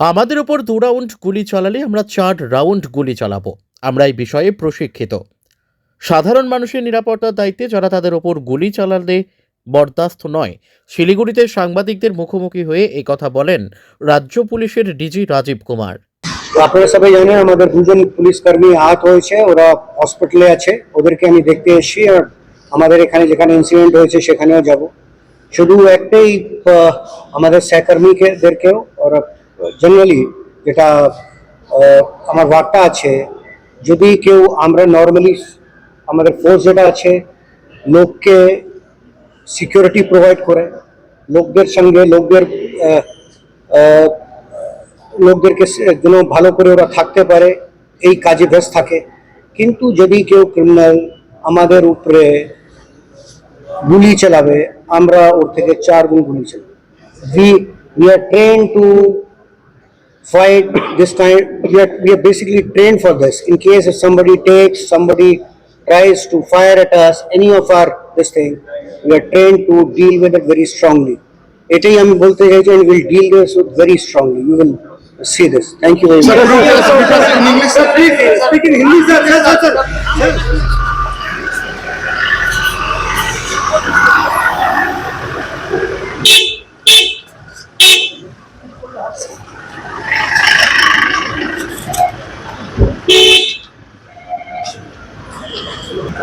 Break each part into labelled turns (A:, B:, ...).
A: আমাদের ওপর দু রাউন্ড গুলি চালালে আমরা চার রাউন্ড গুলি চালাবো। আমরা এই বিষয়ে প্রশিক্ষিত। সাধারণ মানুষের নিরাপত্তার দায়িত্বে যারা তাদের ওপর গুলি চালালে বরদাস্ত নয়। শিলিগুড়িতে সাংবাদিকদের মুখোমুখি হয়ে এই কথা বলেন রাজ্য পুলিশের ডিজি রাজীব কুমার।
B: আপনারা সবাই জানেন আমাদের দুজন পুলিশ কর্মী আহত হয়েছে, ওরা হসপিটালে আছে। ওদেরকে আমি দেখতে এসেছি আর আমাদের এখানে যেখানে ইনসিডেন্ট হয়েছে সেখানেও যাব। শুধু একটাই আমাদের সহকর্মীদেরকেও ওরা জেনারেলি যেটা আমার বার্তা আছে। যদি কেউ আমরা নর্মালি আমাদের ফোর্স যেটা আছে, লোককে সিকিউরিটি প্রোভাইড করে, লোকদের সঙ্গে, লোকদের লোকদেরকে যেন ভালো করে ওরা থাকতে পারে, এই কাজে ব্যস্ত থাকে। কিন্তু যদি কেউ ক্রিমিনাল আমাদের উপরে গুলি চালাবে, আমরা ওর থেকে চার গুণ গুলি চালাবো। We we are train to fight this kind we are, we are basically trained for this in case if somebody takes somebody tries to fire at us any of our this thing we are trained to deal with it very strongly এটাই আমি বলতে চাইছি and we'll deal this with very strongly you will see this thank you very much
C: in English, sir. Please speak in Hindi, sir. Yes, sir, sir.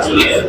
C: Yeah.